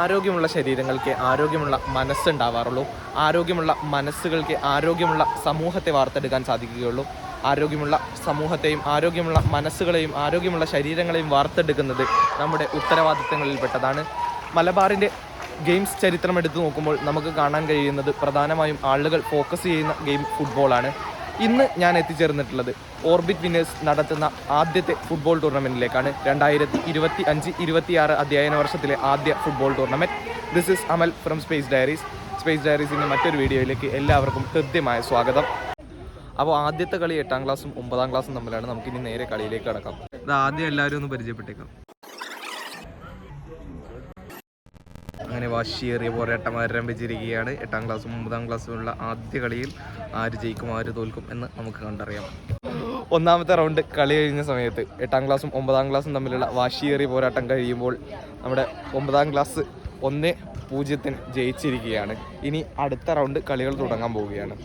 ആരോഗ്യമുള്ള ശരീരങ്ങൾക്ക് ആരോഗ്യമുള്ള മനസ്സുണ്ടാവാറുള്ളൂ. ആരോഗ്യമുള്ള മനസ്സുകൾക്ക് ആരോഗ്യമുള്ള സമൂഹത്തെ വാർത്തെടുക്കാൻ സാധിക്കുകയുള്ളൂ. ആരോഗ്യമുള്ള സമൂഹത്തെയും ആരോഗ്യമുള്ള മനസ്സുകളെയും ആരോഗ്യമുള്ള ശരീരങ്ങളെയും വാർത്തെടുക്കുന്നത് നമ്മുടെ ഉത്തരവാദിത്തങ്ങളിൽപ്പെട്ടതാണ്. മലബാറിന്റെ ഗെയിംസ് ചരിത്രം എടുത്തു നോക്കുമ്പോൾ നമുക്ക് കാണാൻ കഴിയുന്നത് പ്രധാനമായും ആളുകൾ ഫോക്കസ് ചെയ്യുന്ന ഗെയിം ഫുട്ബോളാണ്. ഇന്ന് ഞാൻ എത്തിച്ചേർന്നിട്ടുള്ളത് ഓർബിറ്റ് വിന്നേഴ്സ് നടത്തുന്ന ആദ്യത്തെ ഫുട്ബോൾ ടൂർണമെന്റിലേക്കാണ് രണ്ടായിരത്തി ഇരുപത്തി അഞ്ച് ഇരുപത്തിയാറ് അധ്യയന വർഷത്തിലെ ആദ്യ football tournament this is Amal from Space Diaries Space ഡയറീസിന്റെ മറ്റൊരു വീഡിയോയിലേക്ക് എല്ലാവർക്കും ഹൃദ്യമായ സ്വാഗതം. അപ്പോൾ ആദ്യത്തെ കളി എട്ടാം ക്ലാസ്സും ഒമ്പതാം ക്ലാസ്സും തമ്മിലാണ്. നമുക്കിനി നേരെ കളിയിലേക്ക് കടക്കാം. ഇത് ആദ്യം എല്ലാവരും ഒന്ന് പരിചയപ്പെട്ടേക്കാം. അങ്ങനെ വാശിയേറിയ പോരാട്ടം ആരംഭിച്ചിരിക്കുകയാണ്. എട്ടാം ക്ലാസ്സും ഒമ്പതാം ക്ലാസ്സുമുള്ള ആദ്യ കളിയിൽ ആര് ജയിക്കും ആര് തോൽക്കും എന്ന് നമുക്ക് കണ്ടറിയാം. ഒന്നാമത്തെ റൗണ്ട് കളി കഴിഞ്ഞ സമയത്ത് എട്ടാം ക്ലാസ്സും ഒമ്പതാം ക്ലാസ്സും തമ്മിലുള്ള വാശിയേറിയ പോരാട്ടം കഴിയുമ്പോൾ നമ്മുടെ ഒമ്പതാം ക്ലാസ് ഒന്ന് പൂജ്യത്തിന് ജയിച്ചിരിക്കുകയാണ്. ഇനി അടുത്ത റൗണ്ട് കളികൾ തുടങ്ങാൻ പോവുകയാണ്.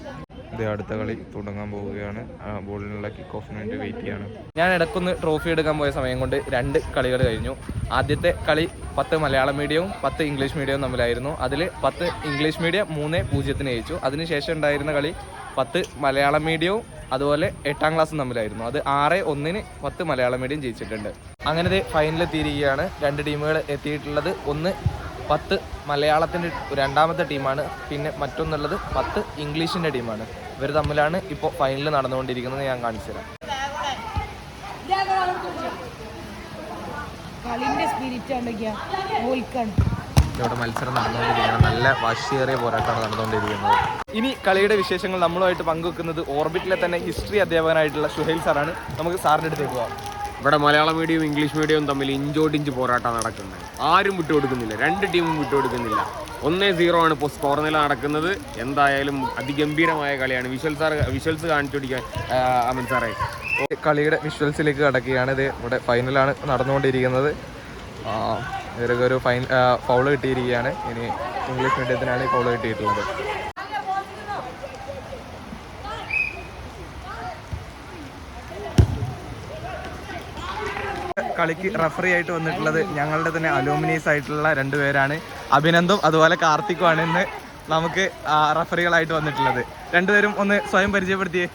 ഇത് അടുത്ത കളി തുടങ്ങാൻ പോവുകയാണ്. ബോളിനുള്ള കിക്ക് ഓഫിന് വേണ്ടി വെയിറ്റ് ചെയ്യാണ്. ഞാൻ ഇടക്കൊന്ന് ട്രോഫി എടുക്കാൻ പോയ സമയം കൊണ്ട് രണ്ട് കളികൾ കഴിഞ്ഞു. ആദ്യത്തെ കളി പത്ത് മലയാളം മീഡിയവും പത്ത് ഇംഗ്ലീഷ് മീഡിയവും തമ്മിലായിരുന്നു. അതിൽ പത്ത് ഇംഗ്ലീഷ് മീഡിയം മൂന്ന് പൂജ്യത്തിന് ജയിച്ചു. അതിനുശേഷം ഉണ്ടായിരുന്ന കളി പത്ത് മലയാളം മീഡിയവും അതുപോലെ എട്ടാം ക്ലാസ്സും തമ്മിലായിരുന്നു. അത് ആറ് ഒന്നിന് പത്ത് മലയാളം മീഡിയം ജയിച്ചിട്ടുണ്ട്. അങ്ങനെ ഫൈനൽ എത്തിയിരിക്കുകയാണ്. രണ്ട് ടീമുകൾ എത്തിയിട്ടുള്ളത്. ഒന്ന് പത്ത് മലയാളത്തിന്റെ രണ്ടാമത്തെ ടീമാണ് പിന്നെ മറ്റൊന്നുള്ളത് പത്ത് ഇംഗ്ലീഷിന്റെ ടീമാണ്. ഇവർ തമ്മിലാണ് ഇപ്പോൾ ഫൈനൽ നടന്നുകൊണ്ടിരിക്കുന്നത്. ഞാൻ കാണിച്ചു തരാം. ഇവിടെ മത്സരം നടന്നുകൊണ്ടിരിക്കുന്നത്. നല്ല വാശിയേറിയ പോരാട്ടമാണ് നടന്നുകൊണ്ടിരിക്കുന്നത്. ഇനി കളിയുടെ വിശേഷങ്ങൾ നമ്മളുമായിട്ട് പങ്കുവെക്കുന്നത് ഓർബിറ്റിലെ തന്നെ ഹിസ്റ്ററി അധ്യാപകനായിട്ടുള്ള സുഹൈൽ സാറാണ്. നമുക്ക് സാറിന്റെ അടുത്തേക്ക് പോവാം. ഇവിടെ മലയാളം മീഡിയവും ഇംഗ്ലീഷ് മീഡിയവും തമ്മിൽ ഇഞ്ചോടിഞ്ച് പോരാട്ടം നടക്കുന്നത്. ആരും വിട്ടുകൊടുക്കുന്നില്ല. രണ്ട് ടീമും വിട്ടുകൊടുക്കുന്നില്ല. ഒന്നേ സീറോ ആണ് ഇപ്പോൾ സ്കോർ നില നടക്കുന്നത്. എന്തായാലും അതിഗംഭീരമായ കളിയാണ്. വിഷ്വൽ സാർ വിഷ്വൽസ് കാണിച്ചു കൊടുക്കാൻ അമൻ സാറേ കളിയുടെ വിഷ്വൽസിലേക്ക് കടക്കുകയാണ്. ഇത് ഇവിടെ ഫൈനലാണ് നടന്നുകൊണ്ടിരിക്കുന്നത്. ഇവർക്ക് ഒരു ഫൈൻ ഫൗൾ കിട്ടിയിരിക്കുകയാണ്. ഇനി ഇംഗ്ലീഷ് മീഡിയത്തിനാണ് ഈ ഫൗൾ കിട്ടിയിട്ടുള്ളത്. കളിക്ക് റഫറി ആയിട്ട് വന്നിട്ടുള്ളത് ഞങ്ങളുടെ തന്നെ അലൂമിനീസ് ആയിട്ടുള്ള രണ്ടുപേരാണ് അഭിനന്ദും അതുപോലെ കാർത്തിക്കുമാണ് ഇന്ന് നമുക്ക് റഫറികളായിട്ട് വന്നിട്ടുള്ളത്. രണ്ടുപേരും ഒന്ന് സ്വയം പരിചയപ്പെടുത്തിയേ.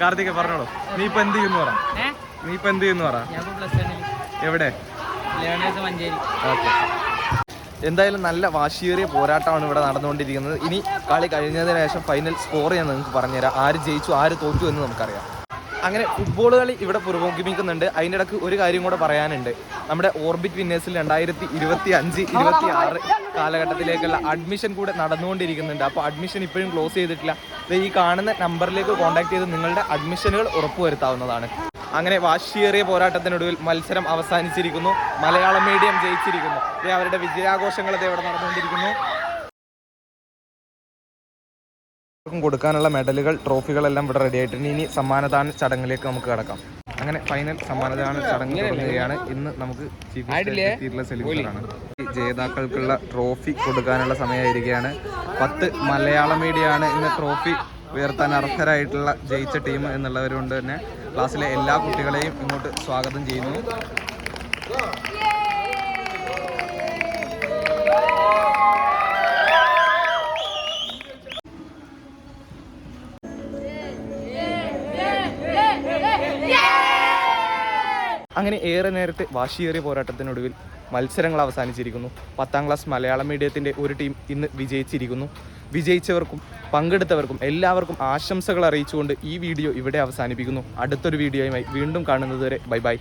കാർത്തിക പറഞ്ഞോളൂ. നീ ഇപ്പൊ എന്ത് ചെയ്യുന്നു പറ. നീ ഇപ്പൊ എന്ത് ചെയ്യുന്നു പറ. എവിടെ? ഓക്കെ. എന്തായാലും നല്ല വാശിയേറിയ പോരാട്ടമാണ് ഇവിടെ നടന്നുകൊണ്ടിരിക്കുന്നത്. ഇനി കളി കഴിഞ്ഞതിന് ശേഷം ഫൈനൽ സ്കോർ ഞാൻ നിങ്ങൾക്ക് പറഞ്ഞുതരാം. ആര് ജയിച്ചു ആര് തോറ്റു എന്ന് നമുക്കറിയാം. അങ്ങനെ ഫുട്ബോൾ കളി ഇവിടെ പുരോഗമിക്കുന്നുണ്ട് അതിന്റെ ഇടയ്ക്ക് ഒരു കാര്യം കൂടെ പറയാനുണ്ട്. നമ്മുടെ ഓർബിറ്റ് വിന്നേഴ്സിൽ രണ്ടായിരത്തി ഇരുപത്തി അഞ്ച് ഇരുപത്തി ആറ് കാലഘട്ടത്തിലേക്കുള്ള അഡ്മിഷൻ കൂടെ നടന്നുകൊണ്ടിരിക്കുന്നുണ്ട്. അപ്പോൾ അഡ്മിഷൻ ഇപ്പോഴും ക്ലോസ് ചെയ്തിട്ടില്ല. ഈ കാണുന്ന നമ്പറിലേക്ക് കോൺടാക്ട് ചെയ്ത് നിങ്ങളുടെ അഡ്മിഷനുകൾ ഉറപ്പുവരുത്താവുന്നതാണ്. അങ്ങനെ വാശിയേറിയ പോരാട്ടത്തിനൊടുവിൽ മത്സരം അവസാനിച്ചിരിക്കുന്നു. മലയാളം മീഡിയം ജയിച്ചിരിക്കുന്നു. അവരുടെ വിജയാഘോഷങ്ങൾ ഇവിടെ നടന്നുകൊണ്ടിരിക്കുന്നു. കൊടുക്കാനുള്ള മെഡലുകൾ ട്രോഫികളെല്ലാം ഇവിടെ റെഡി ആയിട്ടുണ്ട്. ഇനി സമ്മാനദാന ചടങ്ങിലേക്ക് നമുക്ക് കടക്കാം. അങ്ങനെ ഫൈനൽ സമ്മാനദാന ചടങ്ങ് തുടങ്ങുകയാണ്. ഇന്ന് നമുക്ക് ചീഫ് ഗസ്റ്റ് എത്തിയിട്ടുള്ള സെലിബ്രേറ്റാണ് ഈ ജേതാക്കൾക്കുള്ള ട്രോഫി കൊടുക്കാനുള്ള സമയമായിരിക്കുകയാണ്. പത്ത് മലയാള മീഡിയമാണ് ഇന്ന് ട്രോഫി ഉയർത്താൻ അർഹരായിട്ടുള്ള ജയിച്ച ടീം എന്നുള്ളവരുകൊണ്ട് തന്നെ. ക്ലാസ്സിലെ എല്ലാ കുട്ടികളെയും ഇങ്ങോട്ട് സ്വാഗതം ചെയ്യുന്നു. അങ്ങനെ ഏറെ നേരത്തെ വാശിയേറിയ പോരാട്ടത്തിനൊടുവിൽ മത്സരങ്ങൾ അവസാനിച്ചിരിക്കുന്നു. പത്താം ക്ലാസ് മലയാളം മീഡിയത്തിന്റെ ഒരു ടീം ഇന്ന് വിജയിച്ചിരിക്കുന്നു. വിജയിച്ചവർക്കും പങ്കെടുത്തവർക്കും എല്ലാവർക്കും ആശംസകൾ അറിയിച്ചുകൊണ്ട് ഈ വീഡിയോ ഇവിടെ അവസാനിപ്പിക്കുന്നു. അടുത്തൊരു വീഡിയോയുമായി വീണ്ടും കാണുന്നതുവരെ ബൈ ബൈ.